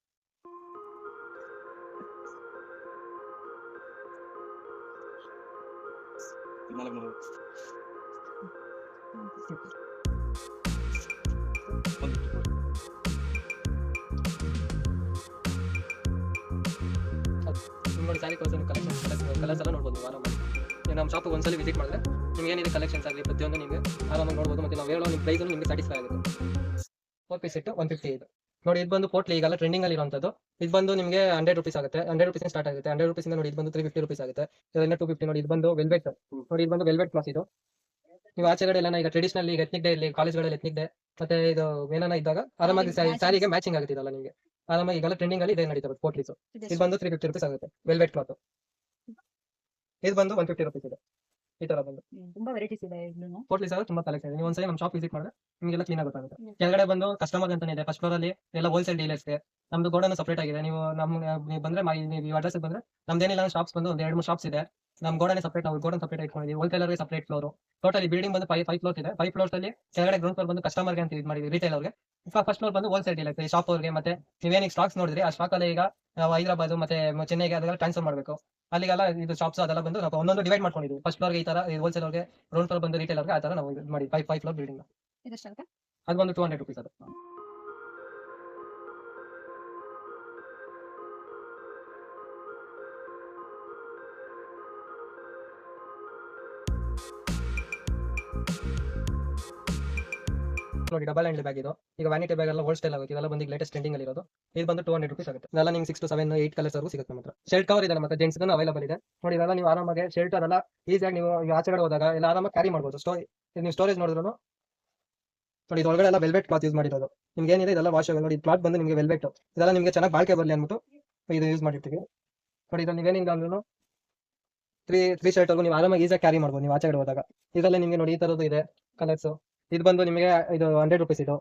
ಕಲೆಕ್ಷನ್ ಕಲೆಕ್ಷನ್ ಕಲರ್ಸ್ ಎಲ್ಲ ನೋಡ್ಬೋದು ಆರಾಮಾಗಿ ನಮ್ಮ ಶಾಪ್ ಒಂದ್ಸಲ ವಿಸಿಟ್ ಮಾಡಿದ್ರೆ ನಿಮ್ಗೆ ಏನಿದೆ ಕಲೆಕ್ಷನ್ಸ್ ಆಗಲಿ ಪ್ರತಿಯೊಂದು ನಿಮಗೆ ಆರಾಮಾಗಿ ನೋಡ್ಬೋದು ಮತ್ತೆ ನಾವು ಹೇಳೋ ನಿಮ್ಮ ಪ್ರೈಸ್ ನಿಮಗೆ ಸ್ಯಾಟಿಸ್ಫೈ ಆಗುತ್ತೆ. ಫೋರ್ ಪೀಸ್ ಇಟ್ಟು ಒನ್ ಫಿಫ್ಟಿ ಇದು. ನೋಡಿ ಇದು ಬಂದು ಪೋಟ್ಲಿ ಈಗಲ್ಲ ಟ್ರೆಂಡಿಂಗ್ ಅಲ್ಲಿ ಇರುವಂತದ್ದು. ಇದು ಬಂದು ನಿಮಗೆ ಹಂಡ್ರೆಡ್ ರುಪೀಸ್ ಆಗುತ್ತೆ. ಹಂಡ್ರೆಡ್ ರುಪೀಸ್ ಸ್ಟಾರ್ಟ್ ಆಗುತ್ತೆ. ಹಂಡ್ರೆಡ್ ರುಪೀಸ್ ನೋಡಿ ಇದು ಬಂದು ತ್ರೀ ಫಿಫ್ಟಿ ರುಪೀಸ್ ಆಗುತ್ತೆ. ಇದನ್ನ ಟೂ ಫಿಫ್ಟಿ ನೋಡಿ ಇದು ಬಂದು ವೆಲ್ವೆಟ್ ನೋಡಿ ಇದು ಬಂದು ವೆಲ್ವೆಟ್ ಕ್ಲಾಸ್ ಇದು. ನೀವು ಆಚೆಗಡೆ ಎಲ್ಲ ಈಗ ಟ್ರೆಡಿಷನಲ್ ಈಗ ಎತ್ನಿಕ್ ಡೇ ಇಲ್ಲಿ ಕಾಲೇಜ್ಗಳಲ್ಲಿ ಎತ್ನಿಕ್ ಡೇ ಮತ್ತೆ ಇದು ಏನಾನ ಇದ್ದಾಗ ಆರಾಮಾಗಿ. ಸ್ಯಾರಿಗೆ ಮ್ಯಾಚಿಂಗ್ ಆಗುತ್ತೆ ಇದೆಲ್ಲ ನಿಮಗೆ. ಆರಾಮಾಗಿ ಈಗಲ್ಲ ಟ್ರೆಂಡಿಂಗ್ ಅಲ್ಲಿ ಇದೇ ನಡೀತದೆ ಪೋಟ್ಲೀಸ್ ಇದು. ಬಂದು ತ್ರೀ ಫಿಫ್ಟಿ ರುಪೀಸ್ ಆಗುತ್ತೆ ವೆಲ್ವೆಟ್ ಕ್ಲಾತ್ ಇದು ಬಂದು ಒನ್ ಫಿಫ್ಟಿ ರುಪೀಸ್ ಇದೆ. ಈ ತರ ಬಂದು. ತುಂಬಾ ವೆರೈಟೀಸ್ ಇದೆ ಹೋಟ್ಲಿ ಸರ್ ತುಂಬಾ ಕಲೆಕ್ಷನ್ ಇದೆ ನೀವು ಒಂದ್ಸಲ ನಮ್ಮ ಶಾಪ್ ವಿಸಿಟ್ ಮಾಡಿದ್ರೆ ನಿಮಗೆಲ್ಲ ಕ್ಲೀನ್ ಆಗುತ್ತೆ ಕೆಳಗಡೆ ಬಂದು ಕಸ್ಟಮರ್ ಅಂತಾನೆ ಇದೆ. ಫಸ್ಟ್ ಫ್ಲೋರ್ ಅಲ್ಲಿ ಎಲ್ಲ ಹೋಲ್ಸೇಲ್ ಇದೆ ನಮ್ದು ಗೋಡನ್ ಸಪರೇಟ್ ಆಗಿದೆ. ನೀವು ನಮ್ಗೆ ನೀವು ಬಂದ್ರೆ ನೀವು ಅಡ್ರೆಸ್ ಬಂದ್ರೆ ನಮ್ದೇನಿಲ್ಲ ಶಾಪ್ಸ್ ಬಂದು ಒಂದ್ ಎರಡು ಮೂರು ಶಾಪ್ಸ್ ಇದೆ. ನಮ್ ಗೋಡನ್ ಸಪರೇಟ್ ನಾವು ಗೋಡನ್ ಸಪರೇಟ್ ಇಟ್ಕೊಂಡಿದ್ದೀವಿ ಹೋಲ್ಸೇಲರ್ಗೆ ಸಪರೇಟ್ ಫ್ಲೋರ್ ಟೋಟಲಿ ಬಿಲ್ಡಿಂಗ್ ಬಂದು ಫೈವ್ ಫೈವ್ ಫ್ಲೋರ್ಸ್ ಇದೆ. ಫೈವ್ ಫ್ಲೋರ್ಸ್ ಅಲ್ಲಿ ಕೆಳಗಡೆ ಗ್ರೌಂಡ್ ಫ್ಲೋರ್ ಬಂದು ಕಸ್ಟಮರ್ಗೆ ಅಂತ ಇದು ಮಾಡಿದ್ವಿ ರಿಟೇಲ್ ಅವರಿಗೆ. ಫಸ್ಟ್ ಫ್ಲೋರ್ ಬಂದು ಹೋಲ್ಸೇಲ್ ಡೀಲರ್ ಶಾಪ್ ಅವ್ರಿಗೆ. ಮತ್ತೆ ನೀವೇನಿಗೆ ಸ್ಟಾಕ್ಸ್ ನೋಡಿದ್ರಿ ಆ ಸ್ಟಾಕ್ ಅಲ್ಲಿ ಈಗ ನಾವು ಹೈದರಾಬಾದ್ ಮತ್ತೆ ಚೆನ್ನೈಗೆ ಅದೆಲ್ಲ ಟ್ರಾನ್ಸ್ಫರ್ ಮಾಡಬೇಕು. ಅಲ್ಲಿಗೆಲ್ಲ ಇದು ಶಾಪ್ಸ್ ಅದೆಲ್ಲ ಬಂದು ನಾವು ಒಂದೊಂದು ಡಿವೈಡ್ ಮಾಡ್ಕೊಂಡಿದ್ವಿ. ಫಸ್ಟ್ ಫ್ಲೋರ್ಗೆ ಈ ತರ ಹೋಲ್ಸೇಲ್ ಅವ್ರಿಗೆ ಗ್ರೌಂಡ್ ಫ್ಲೋರ್ ಬಂದು ರಿಟೇಲ್ ಅವ್ರಿಗೆ ಆ ತರ ನಾವು ಇದು ಮಾಡಿ ಫೈವ್ ಫೈವ್ ಫ್ಲೋರ್ ಬಿಲ್ಡಿಂಗ್ ಬಂದು ಟೂ ಹಂಡ್ರೆಡ್ ರುಪೀಸ್ ಅದು. ನೋಡಿ ಡಬಲ್ ಹ್ಯಾಂಡ್ ಬ್ಯಾಗ್ ಇದು. ಈಗ ವ್ಯಾನಿಟಿ ಬ್ಯಾಗ್ ಎಲ್ಲ ಹೋಲ್ಸ್ಟೈಲ್ ಆಗುತ್ತೆ ಇದೆಲ್ಲ ಬಂದು ಲೇಟೆಸ್ಟ್ ಟ್ರೆಂಡಿಂಗ್ ಇರೋದು. ಇದು ಬಂದು ಟೂ ಹಂಡ್ರೆಡ್ ರುಪೀಸ್ ಆಗುತ್ತೆ. ಇದೆಲ್ಲ ನಿಮ್ಗೆ six to seven eight colours ವರೆಗೂ ಸಿಗುತ್ತೆ ಮಾತ್ರ. ಶರ್ಟ್ ಕವರ್ ಇದೆ ಮತ್ತೆ ಜೆಂಟ್ಸ್ ಅವೈಲೇಬಲ್ ಇದೆ. ನೋಡಿ, ಇದೆಲ್ಲ ನೀವು ಆರಾಮಾಗಿ ಶರ್ಟ್ ಅದೆಲ್ಲ ಈಸಿಯಾಗಿ ನೀವು ಆಚೆ ಆಚೆಗಡೆ ಹೋದಾಗ ಎಲ್ಲ ಆರಾಮಾಗಿ ಕ್ಯಾರಿ ಮಾಡ್ಬೋದು. ಸ್ಟೋ ನೀವು ಸ್ಟೋರೇಜ್ ನೋಡಿದ್ರು ನೋಡಿ ಇದೊಳಗಡೆ ಎಲ್ಲ ವೆಲ್ವೆಟ್ ಕ್ಲಾತ್ ಯೂಸ್ ಮಾಡಿರೋದು. ನಿಮ್ಗೆ ಏನಿದೆ? ಇದೆಲ್ಲ ವಾಶ್ ನೋಡಿ ಕ್ಲಾತ್ ಬಂದು ನಿಮಗೆ ವೆಲ್ವೆಟ್ ಇದೆಲ್ಲ ನಿಮಗೆ ಚೆನ್ನಾಗಿ ಬಾಳಿಕೆ ಬರಲಿ ಅಂದ್ಬಿಟ್ಟು ಇದು ಯೂಸ್ ಮಾಡಿರ್ತೀವಿ ನೋಡಿ, ಇದ್ರಲ್ಲಿ ನೀವೇನಿಲ್ಲ ಅಂದ್ರೂ ತ್ರೀ ತ್ರೀ ಶರ್ಟ್ ನೀವು ಆರಾಮಾಗಿ ಈಸಿಯಾಗಿ ಕ್ಯಾರಿ ಮಾಡ್ಬೋದು ನೀವು ಆಚೆಗಡೆ ಹೋದಾಗ. ಇದೆಲ್ಲ ನಿಮಗೆ ನೋಡಿ, ಈ ತರದ್ದು ಇದೆ. ಕಲರ್ಸ್ ಇದು ಬಂದು ನಿಮಗೆ ಇದು ಹಂಡ್ರೆಡ್ ರುಪೀಸ್ ಇದು.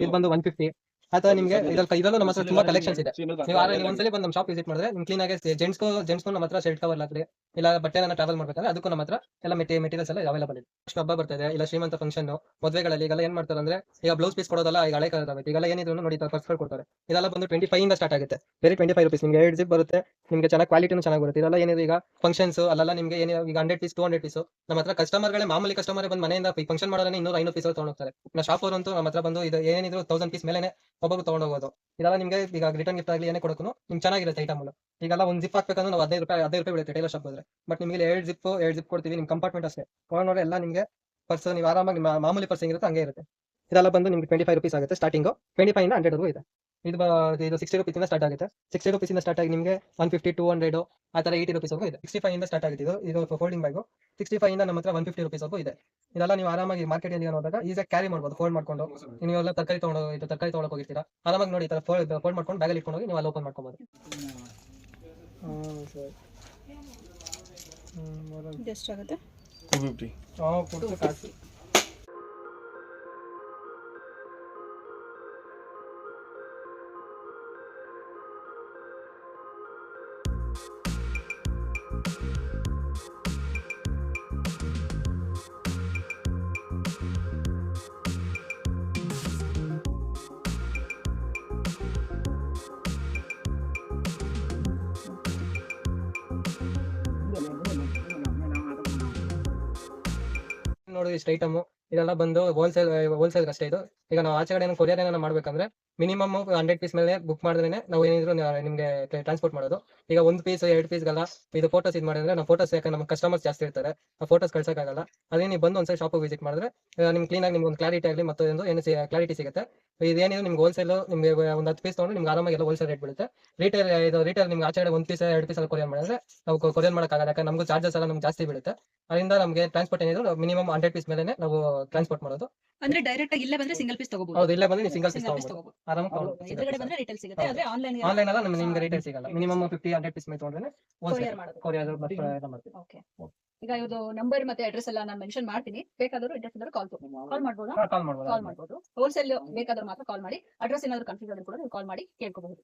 ಇದು ಬಂದು ಒನ್ ಫಿಫ್ಟಿ ಅಥವಾ ನಿಮಗೆ ಇದ್ರಲ್ಲಿ ಇದರಲ್ಲೂ ನಮ್ಮ ಹತ್ರ ತುಂಬಾ ಕಲೆಕ್ಷನ್ಸ್ ಇದೆ. ನೀವು ಆರಲ್ಲಿ ನೀವು ಒಂದ್ಸಲಿ ಬಂದು ನಮ್ಮ ಶಾಪ್ ವಿಸಿಟ್ ಮಾಡಿದ್ರೆ ನಿಮ್ಗೆ ಕ್ಲೀನ್ ಆಗಿ ಜೆಂಟ್ಸ್ ಜೆಂಟ್ಸ್ ನಮ್ಮ ಹತ್ರ ಶರ್ಟ್ ಕವರ್ ಆಗಲಿ ಇಲ್ಲ ಬಟ್ಟೆನ ಟ್ರಾವೆಲ್ ಮಾಡ್ಬೇಕಂದ್ರೆ ಅದಕ್ಕೂ ನಮ್ಮ ಹತ್ರ ಎಲ್ಲ ಮೆಟಿ ಮೆಟೀರಿಯಲ್ಸ್ ಎಲ್ಲ ಅವೈಲೇಬಲ್ ಇದೆ. ಅಷ್ಟು ಹಬ್ಬ ಬರ್ತಿದೆ ಇಲ್ಲ ಶ್ರೀಮಂತ ಫಂಕ್ಷನ್ ಮದುವೆಗಳಲ್ಲಿ ಈಗೆಲ್ಲ ಏನ್ ಮಾಡ್ತಾರೆ ಅಂದ್ರೆ ಈಗ ಬ್ಲೌಸ್ ಪೀಸ್ ಕೊಡೋದಲ್ಲ ಈಗ ಹಳೆ ಕಾಲದಾಗುತ್ತೆ ಈಗೆಲ್ಲ ಏನಿದ್ರು ನೋಡಿ ಪರ್ಸ್ಗಳು ಕೊಡ್ತಾರೆ. ಇದೆಲ್ಲ ಬಂದು ಟ್ವೆಂಟಿ ಫೈವ್ ಇಂದ ಸ್ಟಾರ್ಟ್ ಆಗುತ್ತೆ. ಬೇರೆ ಟ್ವೆಂಟಿ ಫೈವ್ ರುಪೀಸ್ ನಿಮಗೆ ಎರಡು ಜಿಪ್ ಬರುತ್ತೆ ನಿಮಗೆ ಚೆನ್ನಾಗಿ ಕ್ವಾಲಿಟಿನೂ ಚೆನ್ನಾಗಿ ಬರುತ್ತೆ. ಇದೆಲ್ಲ ಏನಿದೆ ಈಗ ಫಂಕ್ಷನ್ಸ್ ಅಲ್ಲೆಲ್ಲ ನಿಮಗೆ ಏನಿದೆ ಈಗ hundred piece two hundred piece ನಮ್ಮ ಹತ್ರ ಕಸ್ಟಮರ್ಗಳೇ ಮಾಮೂಲಿ ಕಸ್ಟಮರ್ ಬಂದು ಮನೆಯಿಂದ ಫಂಕ್ಷನ್ ಮಾಡೋದೇ ಇನ್ನೂರು ಐನೂರು ಪೀಸ್ ತಗೊಂಡು ಹೋಗ್ತಾರೆ. ನಮ್ಮ ಶಾಪ್ ಅಂತೂ ನಮ್ಮ ಹತ್ರ ಬಂದು ಇದು ಏನಿದ್ರು ತೌಸಂಡ್ ಪೀಸ್ ಮೇಲೆ ಒಬ್ಬೊಬ್ರು ತೊಗೊಂಡೋಗೋದು. ಇದೆಲ್ಲ ನಿಮಗೆ ಈಗ ರಿಟರ್ನ್ ಗಿಫ್ಟ್ ಆಗಲಿ ಏನೇ ಕೊಡೋಕ್ಕೂ ನಿಮ್ಗೆ ಚೆನ್ನಾಗಿರುತ್ತೆ ಐಟಮ್ ಈಗೆಲ್ಲ ಒಂದು ಜಿಪ್ ಹಾಕ್ಬೇಕಂದ್ರೆ ನಾವು ಹದಿನೈದು ರೂಪಾಯಿ ಹದಿನೈದು ರೂಪಾಯಿ ಬಿಡುತ್ತೆ ಟೈಲರ್ ಶಾಪ್ ಹೋದ್ರೆ. ಬಟ್ ನಿಮಗೆ ಎರಡು ಜಿಪ್ ಎರಡು ಜಿಪ್ ಕೊಡ್ತೀವಿ ನಿಮ್ಮ ಕಂಪಾರ್ಟ್ಮೆಂಟ್ ಅಷ್ಟೇ. ತೊಗೊಂಡ್ರೆ ಎಲ್ಲ ನಿಮಗೆ ಪರ್ಸ್ ನೀವು ಆರಾಮಾಗಿ ಮಾಮೂಲಿ ಪರ್ಸ್ ಹೆಂಗಿರುತ್ತೆ ಹಂಗೆ ಇರುತ್ತೆ. ಇದೆಲ್ಲ ಬಂದು ನಿಮ್ಗೆ ಟ್ವೆಂಟಿ ಫೈವ್ ರುಪೀಸ್ ಆಗುತ್ತೆ ಸ್ಟಾರ್ಟಿಂಗು ಟ್ವೆಂಟಿ ಫೈವ್ ಇಂದ ಹಂಡ್ರೆಡ್ ಇದೆ. ಇದು ಇದು ಸಿಕ್ಸ್ಟಿ ರುಪೀಸ್ ಇಂದ ಸ್ಟಾರ್ಟ್ ಆಗುತ್ತೆ. ಸಿಕ್ಸ್ಟಿ ರುಪೀಸ್ ಇಂದ ಸ್ಟಾರ್ಟ್ ಆಗಿ ನಿಮಗೆ ಒನ್ ಫಿಫ್ಟಿ ಟೂ ಹಂಡ್ರೆಡ್ ಆ ಥರ ಏಯ್ಟಿ ರುಪೀಸ್ ಇದೆ. ಸಿಕ್ಸ್ಟಿ ಫೈವ್ ಇಂದ ಸ್ಟಾರ್ಟ್ ಆಗುತ್ತೆ ಇದು. ಇದು ಫೋಲ್ಡಿಂಗ್ ಬ್ಯಾಗು ಸಿಕ್ಸ್ಟಿ ಫೈವ್ ಇಂದ ನಮ್ಮ ಹತ್ರ ಒನ್ ಫಿಫ್ಟಿ ರುಪೀಸ್ ಇದೆ. ಇದೆಲ್ಲ ನೀವು ಆರಾಮಾಗಿ ಮಾರ್ಕೆಟ್ ಅಲ್ಲಿ ಹೋದಾಗ ಈಸಿಯಾಗಿ ಕ್ಯಾರಿ ಮಾಡ್ಬೋದು ಫೋಲ್ಡ್ ಮಾಡ್ಕೊಂಡು. ನೀವೆಲ್ಲ ತರಕಾರಿ ತಗೊಂಡು ಇದು ತರಕಾರಿ ತಗೊಳಕ್ ಹೋಗಿರ್ತೀರಾ? ಆರಾಮಾಗಿ ನೋಡಿ ಈ ತರ ಫೋಲ್ಡ್ ಫೋಲ್ಡ್ ಮಾಡ್ಕೊಂಡು ಬ್ಯಾಗಲ್ಲಿ ಇಟ್ಕೊಂಡು ಹೋಗಿ ನೀವು ಅಲ್ಲಿ ಓಪನ್ ಮಾಡ್ಕೊಬೋದು. ಎಷ್ಟಾಗುತ್ತೆ? ಟೂ ಫಿಫ್ಟಿ ಕಾಸು ನೋಡಿ, ಇಷ್ಟು ಐಟಮ್ ಇದೆಲ್ಲ ಬಂದು ಹೋಲ್ಸೇಲ್ ಹೋಲ್ಸೇಲ್ ಅಷ್ಟೇ ಇದು. ಈಗ ನಾವು ಆಚೆ ಕಡೆ ಕೊರಿಯರ್ ಏನಾರ ಮಾಡ್ಬೇಕಂದ್ರೆ ಮಿನಿಮಮ್ ಹಂಡ್ರೆಡ್ ಪೀಸ್ ಮೇಲೆ ಬುಕ್ ಮಾಡಿದ್ರೆ ನಾವು ಏನಿದ್ರು ನಿಮ್ಗೆ ಟ್ರಾನ್ಸ್ಪೋರ್ಟ್ ಮಾಡೋದು. ಈಗ ಒಂದು ಪೀಸ್ ಎರಡು ಪೀಸ್ಗೆಲ್ಲ ಇದು ಫೋಟೋಸ್ ಇದು ಮಾಡಿದ್ರೆ ನಾವು ಫೋಟೋಸ್ ಯಾಕಂದ್ರೆ ನಮ್ಮ ಕಸ್ಟಮರ್ಸ್ ಜಾಸ್ತಿ ಇರ್ತಾರೆ. ಆ ಫೋಟೋಸ್ ಕಳ್ಸೋಕ್ಕಾಗಲ್ಲ. ಅದೇ ನೀವು ಬಂದು ಒಂದ್ಸರಿ ಶಾಪಿಗೆ ವಿಸಿಟ್ ಮಾಡಿದ್ರೆ ನಿಮ್ಗ್ ನಿಮ್ಗೆ ಕ್ಲೀನ್ ಆಗಿ ನಿಮ್ಗೆ ಒಂದು ಕ್ಲಾರಿಟಿ ಆಗಲಿ ಮತ್ತೆ ಒಂದು ಏನು ಕ್ಲಾರಿಟಿ ಸಿಗುತ್ತೆ. ಇದೇನಿದ್ರು ನಿಮ್ಗೆ ಹೋಲ್ಸೇಲ್ ನಿಮ್ಗೆ ಒಂದು ಹತ್ತು ಪೀಸ್ ತೊಗೊಂಡು ನಿಮ್ಗೆ ಆರಾಮಾಗಿ ಎಲ್ಲ ಹೋಲ್ಸೇಲ್ ರೇಟ್ ಬೀಳುತ್ತೆ. ರಿಟೇಲ್ ಇದು ರಿಟೇಲ್ ನಿಮ್ಗೆ ಆಚೆ ಒಂದು ಪೀಸ್ ಎರಡು ಪೀಸ್ ಎಲ್ಲ ಕೊರಿಯರ್ ಮಾಡಿದ್ರೆ ನಾವು ಕೊರಿಯರ್ ಮಾಡೋಕ್ಕಾಗಲ್ಲ. ಯಾಕಂದ್ರೆ ನಮಗೂ ಚಾರ್ಜಸ್ ಎಲ್ಲ ನಮ್ಗೆ ಜಾಸ್ತಿ ಬೀಳುತ್ತೆ. ಅದರಿಂದ ನಮಗೆ ಟ್ರಾನ್ಸ್ಪೋರ್ಟ್ ಏನಿದ್ರು ಮಿನಿಮಮ್ ಹಂಡ್ರೆಡ್ ಪೀಸ್ ಮೇಲೆ ನಾವು ಟ್ರಾನ್ಸ್ಪೋರ್ಟ್ ಮಾಡೋದು. ಅಂದ್ರೆ ಡೈರೆಕ್ಟ್ ಆಗಿ ಇಲ್ಲೇ ಬಂದ್ರೆ ಸಿಂಗಲ್ ಪೀಸ್ ತಗೋಬಹುದು ಹೌದು ಇಲ್ಲೇ ಬಂದ್ರೆ ನೀವು ಸಿಂಗಲ್ ಪೀಸ್ ಸಿಂಗಲ್ ಪೀಸ್ ತಗೋಬಹುದು ಎದುರುಗಡೆ ಬಂದ್ರೆ ರಿಟೇಲ್ ಸಿಗುತ್ತೆ ಆದ್ರೆ ಆನ್ಲೈನ್ ಆನ್ಲೈನ್ ಎಲ್ಲ ನಮ್ಗೆ ನಿಮ್ಗೆ ರೇಟ್ ಸಿಗಲ್ಲ. ಮಿನಿಮಮ್ ಫಿಫ್ಟಿ ಹಂಡ್ರೆಡ್ ಪೀಸ್ ಮೇಲೆ ತೊಗೊಂಡ್ರೆ ಕೊರಿಯರ್ ಮಾಡೋದು ಕೊರಿಯರ್ ಎಲ್ಲ ಮಾಡ್ತೀವಿ. ಓಕೆ ಈಗ ಇದು ನಂಬರ್ ಮತ್ತೆ ಅಡ್ರೆಸ್ ಎಲ್ಲ ನಾನು ಮೆನ್ಷನ್ ಮಾಡ್ತೀನಿ. ಬೇಕಾದವರು ಅಡ್ರೆಸ್ ಇದ್ರೆ ಕಾಲ್ ಕಾಲ್ ಮಾಡ್ಬೋದಾ? ಕಾಲ್ ಮಾಡ್ಬೋದು ಕಾಲ್ ಮಾಡ್ಬೋದು. ಹೋಲ್ಸೇಲ್ ಬೇಕಾದ್ರೂ ಮಾತ್ರ ಕಾಲ್ ಮಾಡಿ. ಅಡ್ರೆಸ್ ಏನಾದ್ರು ಕನ್ಫ್ಯೂಸ್ ಆದ್ರೆ ಕೂಡ ನೀವು ಕಾಲ್ ಮಾಡಿ ಕೇಳ್ಕೋಬಹುದು.